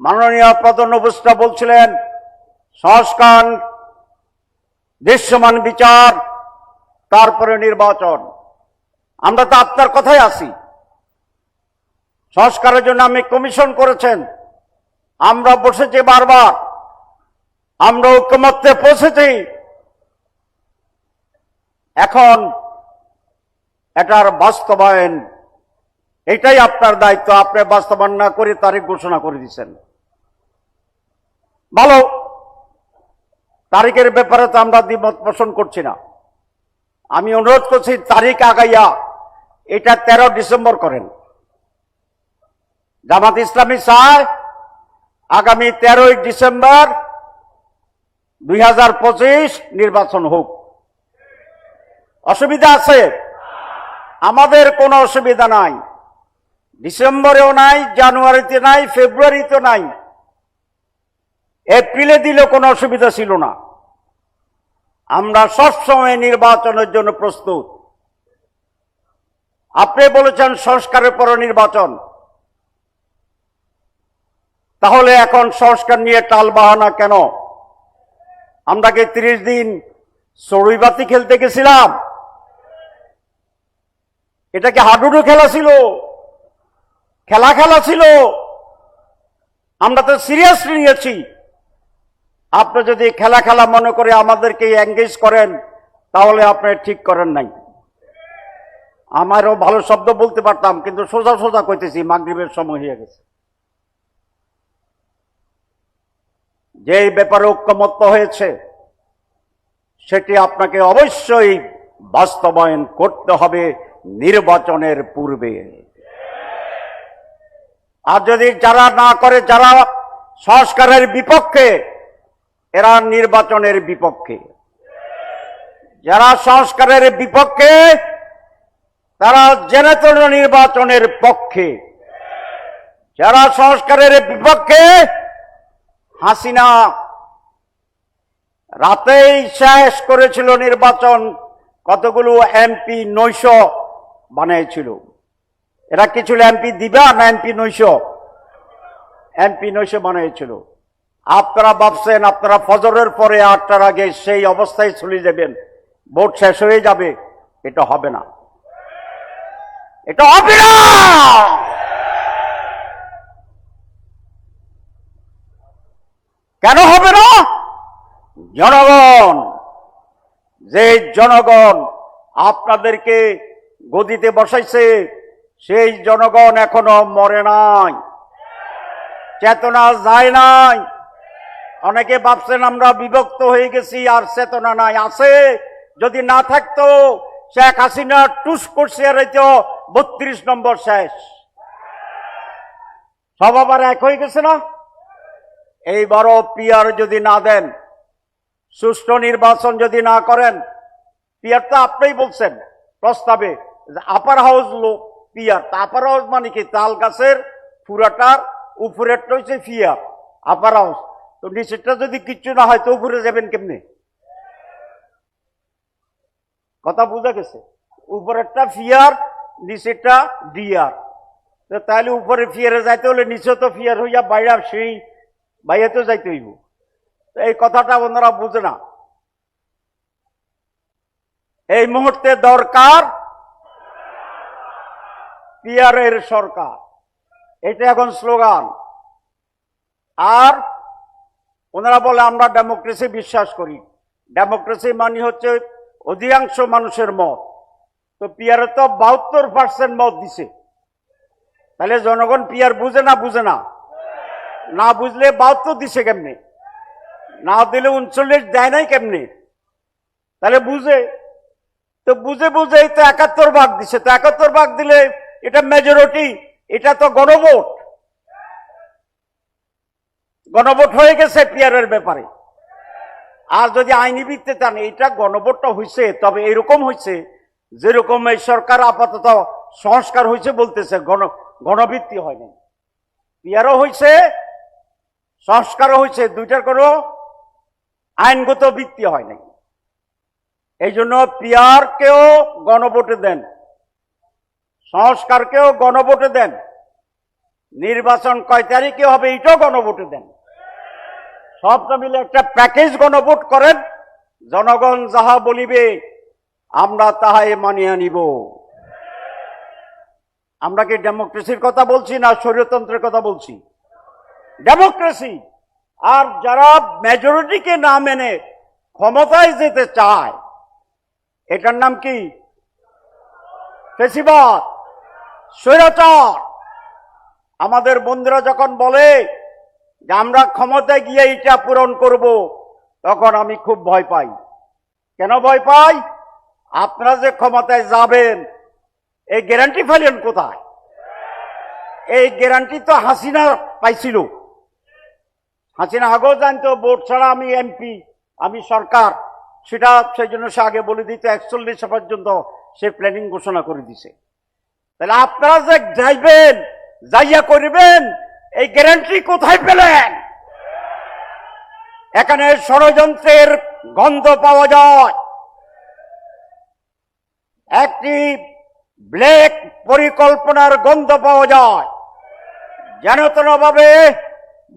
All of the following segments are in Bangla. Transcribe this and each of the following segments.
মাননীয় প্রধান উপস্থিত বলছিলেন, সংস্কার, দৃশ্যমান বিচার, তারপরে নির্বাচন। আমরা তো আপনার কথাই আসি সংস্কারের জন্য আমি কমিশন করেছেন। আমরা বসেছি বারবার। আমরা ঐক্যমত্যে পৌঁছেছি। এখন এটার বাস্তবায়ন, এটাই আপনার দায়িত্ব। আপনি বাস্তবায়ন না করে তারিখ ঘোষণা করে দিচ্ছেন ভালো। তারিখের ব্যাপারে তো আমরা দ্বিমত পোষণ করছি না। আমি অনুরোধ করছি, তারিখ আগাইয়া এটা তেরো ডিসেম্বর করেন। জামাত ইসলামী চায় আগামী তেরোই ডিসেম্বর দুই হাজার পঁচিশ নির্বাচন হোক। অসুবিধা আছে? আমাদের কোনো অসুবিধা নাই। ডিসেম্বরেও নাই, জানুয়ারিতে নাই ফেব্রুয়ারিতে নাই। এপ্রিলে দিলে কোনো অসুবিধা ছিল না। আমরা সবসময় নির্বাচনের জন্য প্রস্তুত। আপনি বলেছেন সংস্কারের পর নির্বাচন। তাহলে এখন সংস্কার নিয়ে টাল বাহানা কেন? আমরা কি তিরিশ দিন সরুইবাতি খেলতে গেছিলাম? এটা কি হাডুডু খেলা ছিল? খেলা খেলা ছিল? আমরা তো সিরিয়াসলি নিয়েছি। আপনি যদি খেলা খেলা মনে করে আমাদেরকে এঙ্গেজ করেন, তাহলে আপনি ঠিক করেন নাই। আমারও ভালো শব্দ বলতে পারতাম, কিন্তু সোজা সোজা কইতেছি, মাগরিবের সময় হয়ে গেছে। যে ব্যাপারে ঐক্যমত্য হয়েছে, সেটি আপনাকে অবশ্যই বাস্তবায়ন করতে হবে নির্বাচনের পূর্বে। আর যদি যারা না করে, যারা সংস্কারের বিপক্ষে এরা নির্বাচনের বিপক্ষে। যারা সংস্কারের বিপক্ষে, তারা জেনে তেনে নির্বাচনের পক্ষে। যারা সংস্কারের বিপক্ষে, হাসিনা রাতেই শেষ করেছিল নির্বাচন, কতগুলো এমপি নৈশ বানিয়েছিল। এরা কি ছিল এমপি দিবা না এমপি নৈশ? এমপি নৈশ বানিয়েছিল। আপনারা ভাবছেন আপনারা ফজরের পরে আটটার আগে সেই অবস্থায় চলে যাবেন ভোট শেষ হয়ে যাবে, এটা হবে না। এটা হবে না! কেন হবে না? জনগণ, যে জনগণ আপনাদেরকে গদিতে বসাইছে, সেই জনগণ এখনও মরে নাই। চেতনা যায় নাই। অনেকে ভাবছেন আমরা বিভক্ত হয়ে গেছি, আর চেতনা নাই, আছে। যদি না থাকতো, শেখ হাসিনা টুস করছে আর এই তো বত্রিশ নম্বর শেষ। সব আবার এক হয়ে গেছে না? এইবারও পিয়ার যদি না দেন, সুষ্ঠু নির্বাচন যদি না করেন, পিয়ার তো আপনিই বলছেন প্রস্তাবে আপার হাউস লো পিয়ার। তা আপার হাউস মানে কি? তাল গাছের ফুরাটার উপরেরটা হচ্ছে পিয়ার আপার হাউস তো নিচেরটা যদি কিচ্ছু না হয়, তো উপরে যাবেন কেমনে? কথা বুঝা গেছে? উপরেরটা ফিয়ার, নিচেরটা ডিয়ার তাহলে উপরে ফিয়ারে যাইতে হলে নিচে তো ফিয়ার হইয়া বাইরে সেই বাইরে তো যাইতে হইব। এই কথাটা ওনারা বুঝে না। এই মুহূর্তে দরকার পিয়ারের সরকার। এটা এখন স্লোগান। আর ওনারা বলে, আমরা ডেমোক্রেসি বিশ্বাস করি। ডেমোক্রেসি মানে হচ্ছে অধিকাংশ মানুষের মত। তো পিয়ারে তো বাহাত্তর পার্সেন্ট মত দিছে। তাহলে জনগণ পিয়ার বুঝে না বুঝে না? না বুঝলে বাহাত্তর দিছে কেমনে? না দিলে উনচল্লিশ দেয় নাই কেমনে? তাহলে বুঝে। তো বুঝে বুঝে তো একাত্তর ভাগ দিছে। তো একাত্তর ভাগ দিলে এটা মেজরিটি এটা তো গণভোট। গণভোট হয়ে গেছে পিয়ারের ব্যাপারে। আর যদি আইনি ভিত্তিতে চান এইটা গণভোটটা হয়েছে তবে এরকম হয়েছে যেরকম এই সরকার আপাতত সংস্কার হয়েছে বলতেছে, গণ, গণভিত্তি হয়নি পিয়ারও হয়েছে সংস্কারও হয়েছে দুইটার কোনো আইনগত ভিত্তি হয় নাই। এই জন্য পিয়ারকেও গণভোটে দেন, সংস্কারকেও গণভোটে দেন, নির্বাচন কয় তারিখে হবে এটাও গণভোটে দেন। সবটা মিলে একটা প্যাকেজ গণভোট করেন। জনগণ যাহা বলিবে, আমরা তাহাই মানিয়ে নিব। আমরা কি ডেমোক্রেসির কথা বলছি না স্বৈরতন্ত্রের কথা বলছি? ডেমোক্রেসি! আর যারা মেজরিটিকে না মেনে ক্ষমতায় যেতে চায়, এটার নাম কি? স্বৈরাচার! আমাদের বন্ধুরা যখন বলে যে আমরা ক্ষমতায় গিয়ে এটা পূরণ করব, তখন আমি খুব ভয় পাই। কেন ভয় পাই? আপনারা যে ক্ষমতায় যাবেন, এই গ্যারান্টি ফেলেন কোথায়? এই গ্যারান্টি তো হাসিনা পাইছিল। হাসিনা আগেও জানতো, ভোট ছাড়া আমি এমপি আমি সরকার। সেটা সেই জন্য সে আগে বলে দিত, একচল্লিশ পর্যন্ত সে প্ল্যানিং ঘোষণা করে দিছে। তাহলে আপনারা যে যাইবেন, যাইয়া করবেন এই গ্যারান্টি কোথায় পেলেন? এখানে ষড়যন্ত্রের গন্ধ পাওয়া যায়। একটি ব্ল্যাক পরিকল্পনার গন্ধ পাওয়া যায়। যেন ভাবে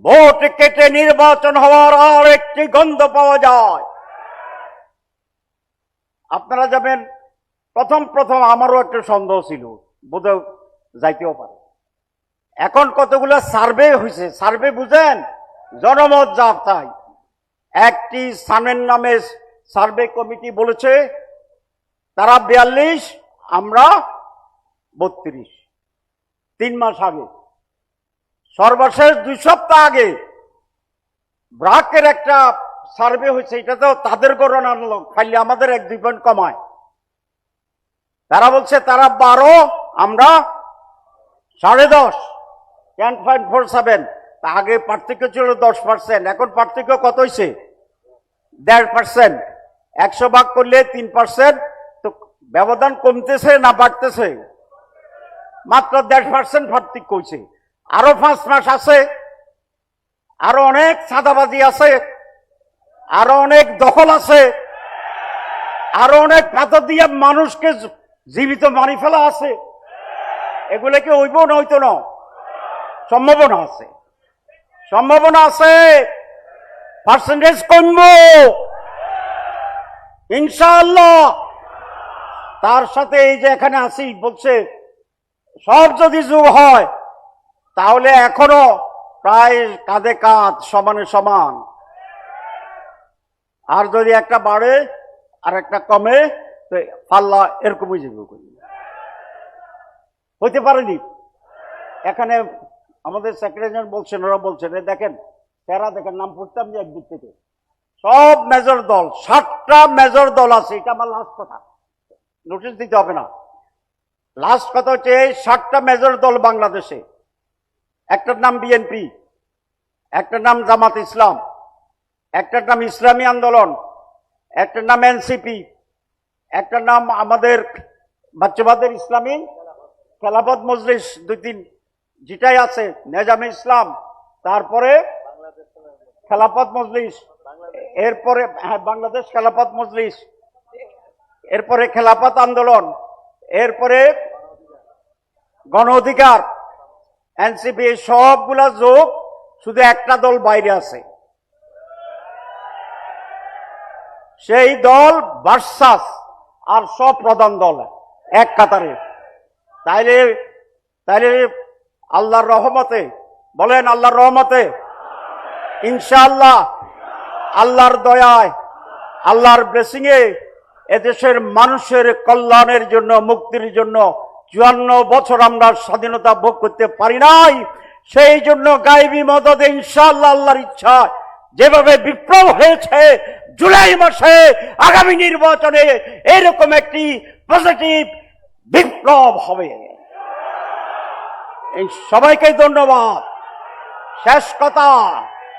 ভোট কেটে নির্বাচন হওয়ার আর একটি গন্ধ পাওয়া যায়। আপনারা যাবেন, প্রথম প্রথম আমারও একটা সন্দেহ ছিল, বোধহয় যাইতেও পারে। এখন কতগুলো সার্ভে হয়েছে সার্ভে বুঝেন? জনমত যা তাই। একটি স্থানের নামে সার্ভে কমিটি বলেছে, তারা বিয়াল্লিশ, আমরা বত্রিশ। তিন মাস আগে। সর্বশেষ দুই সপ্তাহ আগে ব্রাকের একটা সার্ভে হয়েছে এটা তো তাদের গণনার লোক খালি আমাদের এক দুই পয়েন্ট কমায়। তারা বলছে, তারা বারো, আমরা সাড়ে দশ। টেন পয়েন্ট ফোর সেভেন তা আগে পার্থক্য ছিল দশ পার্সেন্ট এখন পার্থক্য কত হয়েছে দেড় পার্সেন্ট একশো ভাগ করলে তিন পার্সেন্ট তো ব্যবধান কমতেছে না বাড়তেছে? মাত্র দেড় পার্সেন্ট পার্থক্য হয়েছে আরও পাঁচ মাস আছে, আরও অনেক সাদাবাজি আছে, আরও অনেক দখল আছে, আরও অনেক পাথর দিয়ে মানুষকে জীবিত মারি ফেলা আছে। এগুলো কি হইব না হইতো না? সম্ভাবনা আছে। সম্ভাবনা আছে পার্সেন্টেজ কমব। ইনশাআল্লাহ। তার সাথে এই যে এখানে আসি, বলছে, সব যদি যুগ হয়, তাহলে এখনও প্রায় কাঁধে কাঁধ, সমানে সমান। আর যদি একটা বাড়ে, আর একটা কমে, তো পাল্লা এরকমই যাবে হইতে পারেনি এখানে আমাদের সেক্রেটারি বলছেন, ওরা বলছেন দেখেন, তেরা দেখেন, নাম পড়তাম যে একদিক থেকে। সব মেজর দল, সাতটা মেজর দল আছে, এটা আমার লাস্ট কথা। নোটিশ দিতে হবে না। লাস্ট কথা হচ্ছে সাতটা মেজর দল বাংলাদেশে। একটার নাম বিএনপি একটার নাম জামাত ইসলাম, একটার নাম ইসলামী আন্দোলন, একটার নাম এনসিপি একটার নাম আমাদের বাচ্চাবাদের ইসলামী খেলাফত মজলিস, দুই তিন যেটাই আছে, নেজামে ইসলাম, তারপরে খেলাফত মজলিস, এরপরে হ্যাঁ বাংলাদেশ খেলাফত মজলিস, এরপরে খেলাফত আন্দোলন, এরপরে গণ অধিকার, এনসিপি সবগুলা যোগ শুধু একটা দল বাইরে আছে। সেই দল ভার্সাস আর সব প্রধান দল, এক কাতারে। তাইলে তাইলে আল্লাহর রহমতে, বলেন আল্লাহর রহমতে। ইনশাআল্লাহ, আল্লাহর দয়ায়, আল্লাহর ব্লেসিং এ এদেশের মানুষের কল্যাণের জন্য, মুক্তির জন্য চুয়ান্ন বছর আমরা স্বাধীনতা ভোগ করতে পারি নাই। সেই জন্য গাইবি মদদে ইনশাআল্লাহ আল্লাহর ইচ্ছা, যেভাবে বিপ্লব হয়েছে জুলাই মাসে, আগামী নির্বাচনে এরকম একটি পজিটিভ বিপ্লব হবে। এই সবাইকে ধন্যবাদ। শেষ কথা।